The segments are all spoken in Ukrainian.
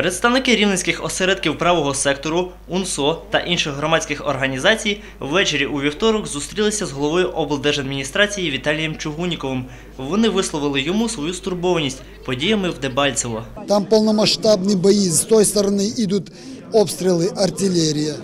Представники рівненських осередків правого сектору, УНСО та інших громадських організацій ввечері у вівторок зустрілися з головою облдержадміністрації Віталієм Чугуніковим. Вони висловили йому свою стурбованість подіями в Дебальцево. Там полномасштабні бої, з тої сторони йдуть обстріли, артилерія,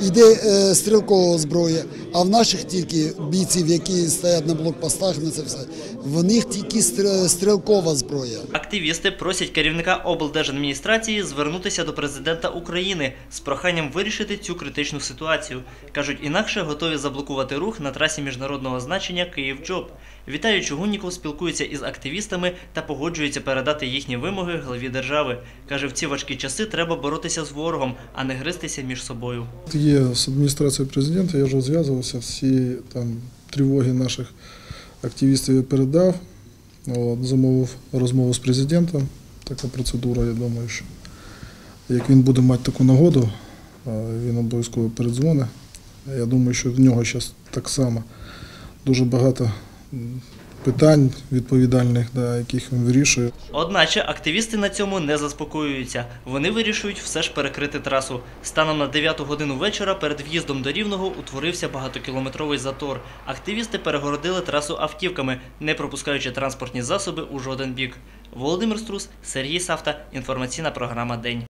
йде е, стрілкова зброя, а в наших тільки бійців, які стоять на блокпостах, на це все, в них тільки стр- стрілкова зброя. Активісти просять керівника облдержадміністрації звернутися до президента України з проханням вирішити цю критичну ситуацію. кажуть, інакше готові заблокувати рух на трасі міжнародного значення Київ-Джоб. Віталій Чугунніков спілкується із активістами та погоджується передати їхні вимоги главі держави. каже, в ці важкі часи треба боротися з ворогом, а не гристися між собою. Є з адміністрацією президента, я вже зв'язувався, всі там тривоги наших активістів я передав. От, замовив розмову з президентом. Така процедура, я думаю, що як він буде мати таку нагоду, він обов'язково передзвонить. Я думаю, що в нього зараз так само дуже багато питань відповідальних, да, яких він вирішує. Одначе активісти на цьому не заспокоюються. Вони вирішують все ж перекрити трасу. Станом на 9 годину вечора перед в'їздом до Рівного утворився багатокілометровий затор. Активісти перегородили трасу автівками, не пропускаючи транспортні засоби у жоден бік. Володимир Струс, Сергій Савта. Інформаційна програма День.